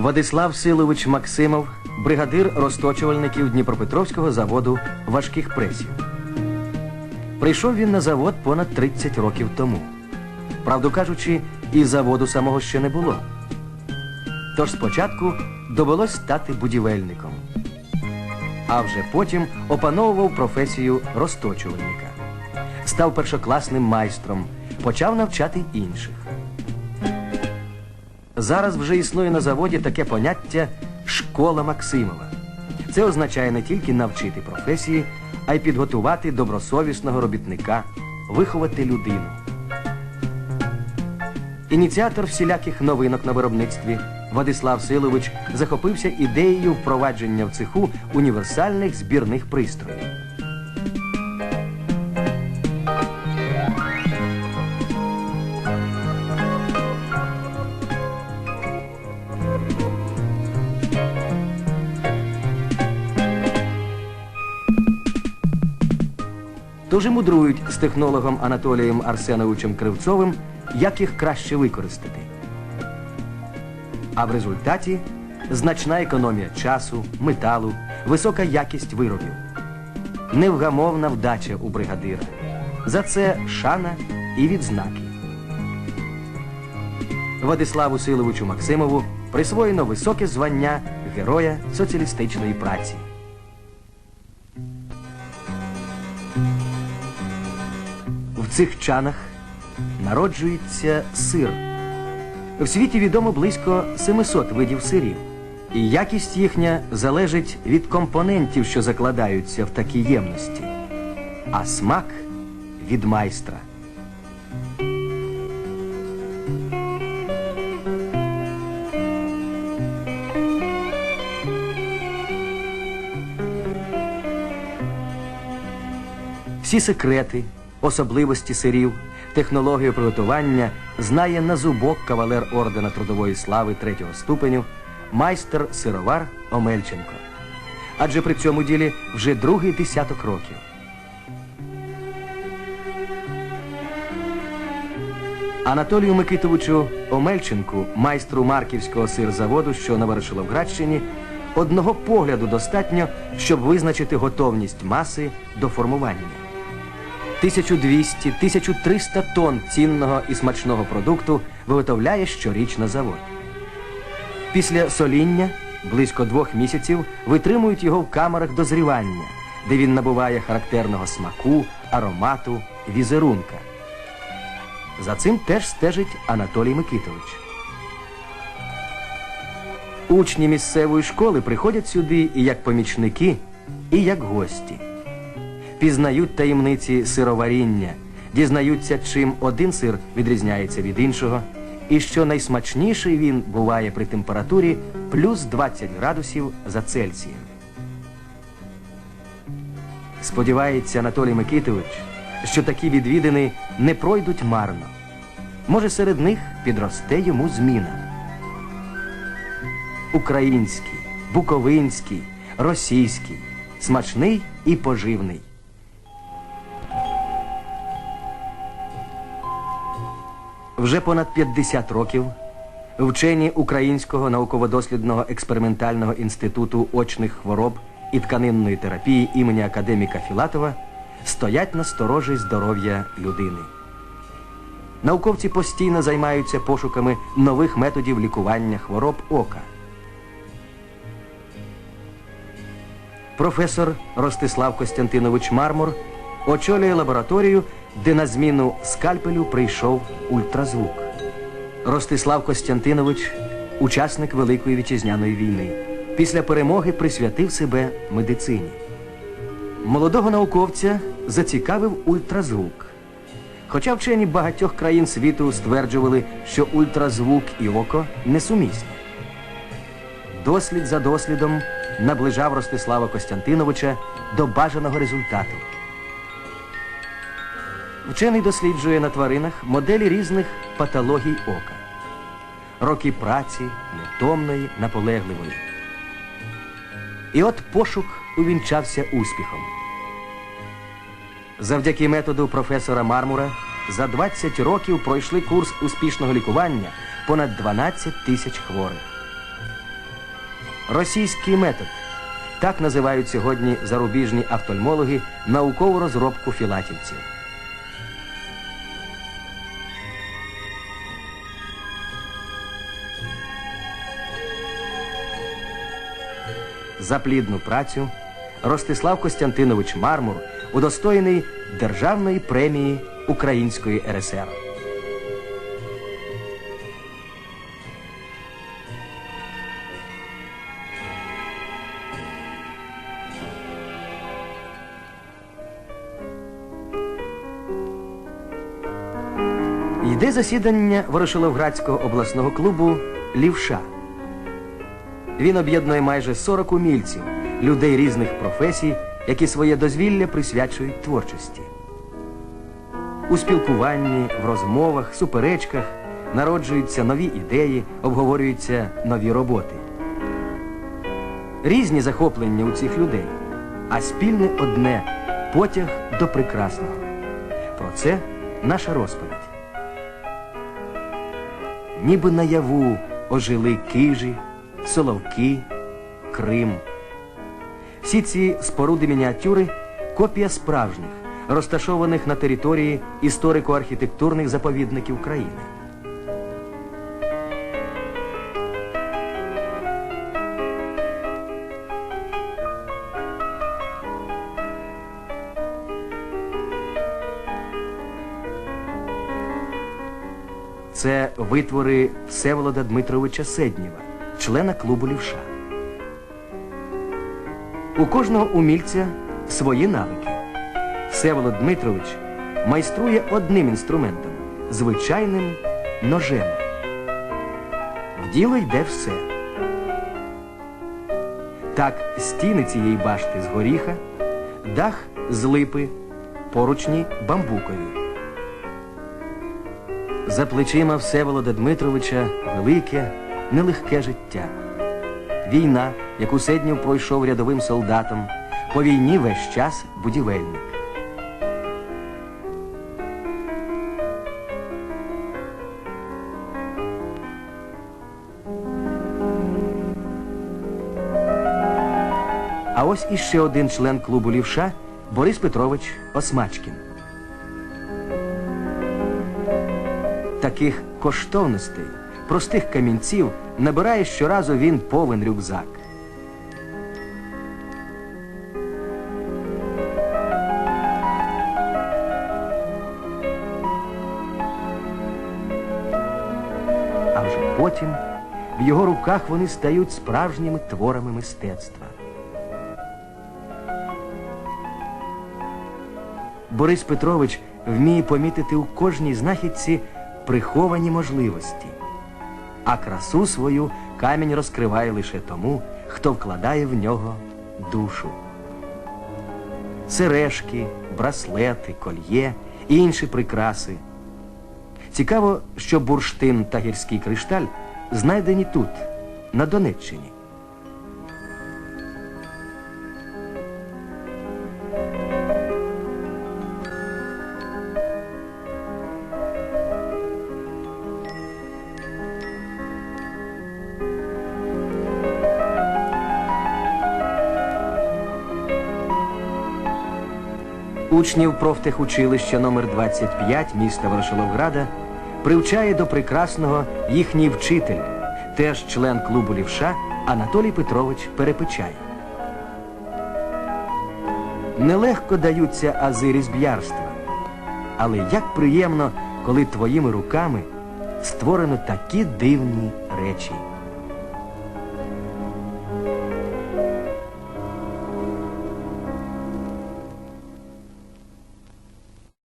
Владислав Силович Максимов, бригадир розточувальників Дніпропетровського заводу важких пресів. Прийшов він на завод понад 30 років тому. Правду кажучи, і заводу самого ще не було. Тож спочатку довелось стати будівельником, а вже потім опановував професію розточувальника. Став першокласним майстром, почав навчати інших. Зараз вже існує на заводі таке поняття школа Максимова. Це означає не тільки навчити професії, а й підготувати добросовісного робітника, виховати людину. Ініціатор всіляких новинок на виробництві Владислав Силович захопився ідеєю впровадження в цеху універсальних збірних пристроїв. І мудрують з технологом Анатолієм Арсеновичем Кривцовим, як їх краще використати. А в результаті значна економія часу, металу, висока якість виробів. Невгамовна вдача у бригадира. За це шана і відзнаки. Владиславу Силовичу Максимову присвоєно високе звання Героя соціалістичної праці. Цих чанах народжується сир. В світі відомо близько 700 видів сирів. І якість їхня залежить від компонентів, що закладаються в такі ємності, а смак від майстра. Всі секрети, особливості сирів, технологію приготування знає на зубок кавалер ордена Трудової слави третього ступеню, майстер сировар Омельченко. Адже при цьому ділі вже другий десяток років. Анатолію Микитовичу Омельченку, майстру Марківського сирзаводу, що на Ворошиловградщині, одного погляду достатньо, щоб визначити готовність маси до формування. 1200-1300 тонн цінного і смачного продукту виготовляє щорічно завод. Після соління близько двох місяців витримують його в камерах дозрівання, де він набуває характерного смаку, аромату, візерунка. За цим теж стежить Анатолій Микитович. Учні місцевої школи приходять сюди і як помічники, і як гості пізнають таємниці сироваріння, дізнаються, чим один сир відрізняється від іншого, і що найсмачніший він буває при температурі плюс 20 градусів за Цельсієм. Сподівається Анатолій Микитович, що такі відвідини не пройдуть марно. Може, серед них підросте йому зміна. Український, буковинський, російський, смачний і поживний. Вже понад 50 років вчені Українського науково-дослідного експериментального інституту очних хвороб і тканинної терапії імені академіка Філатова стоять на сторожі здоров'я людини. Науковці постійно займаються пошуками нових методів лікування хвороб ока. Професор Ростислав Костянтинович Мармур очолює лабораторію, де на зміну скальпелю прийшов ультразвук. Ростислав Костянтинович, учасник Великої вітчизняної війни, після перемоги присвятив себе медицині. Молодого науковця зацікавив ультразвук. Хоча вчені багатьох країн світу стверджували, що ультразвук і око несумісні. Дослід за дослідом наближав Ростислава Костянтиновича до бажаного результату. Вчений досліджує на тваринах моделі різних патологій ока. Роки праці, невтомної, наполегливої. І от пошук увінчався успіхом. Завдяки методу професора Мармура за 20 років пройшли курс успішного лікування понад 12 тисяч хворих. Російський метод. Так називають сьогодні зарубіжні офтальмологи наукову розробку філатівців. За плідну працю Ростислав Костянтинович Мармур удостоєний Державної премії Української РСР. Йде засідання Ворошиловградського обласного клубу Лівша. Він об'єднує майже 40 умільців, людей різних професій, які своє дозвілля присвячують творчості. У спілкуванні, в розмовах, суперечках народжуються нові ідеї, обговорюються нові роботи. Різні захоплення у цих людей, а спільне одне потяг до прекрасного. Про це наша розповідь. Ніби наяву ожили кижі, соловки, Крим. Всі ці споруди мініатюри копія справжніх, розташованих на території історико-архітектурних заповідників країни. Це витвори Всеволода Дмитровича Седнєва, члена клубу Лівша. У кожного умільця свої навики. Всеволод Дмитрович майструє одним інструментом звичайним ножем. В діло йде все. Так, стіни цієї башти з горіха, дах з липи, поручні бамбукові. За плечима Всеволода Дмитровича велике, нелегке життя. Війна, яку Седнів пройшов рядовим солдатом, по війні весь час будівельник. А ось іще один член клубу Лівша Борис Петрович Осмачкін. Таких коштовностей, простих камінців набирає щоразу він повен рюкзак. А вже потім в його руках вони стають справжніми творами мистецтва. Борис Петрович вміє помітити у кожній знахідці приховані можливості, а красу свою камінь розкриває лише тому, хто вкладає в нього душу. Сережки, браслети, кольє і інші прикраси. Цікаво, що бурштин та гірський кришталь знайдені тут, на Донеччині. Учнів профтехучилища номер 25 міста Ворошиловграда привчає до прекрасного їхній вчитель, теж член клубу Лівша Анатолій Петрович Перепечай. Нелегко даються ази різб'ярства, але як приємно, коли твоїми руками створено такі дивні речі.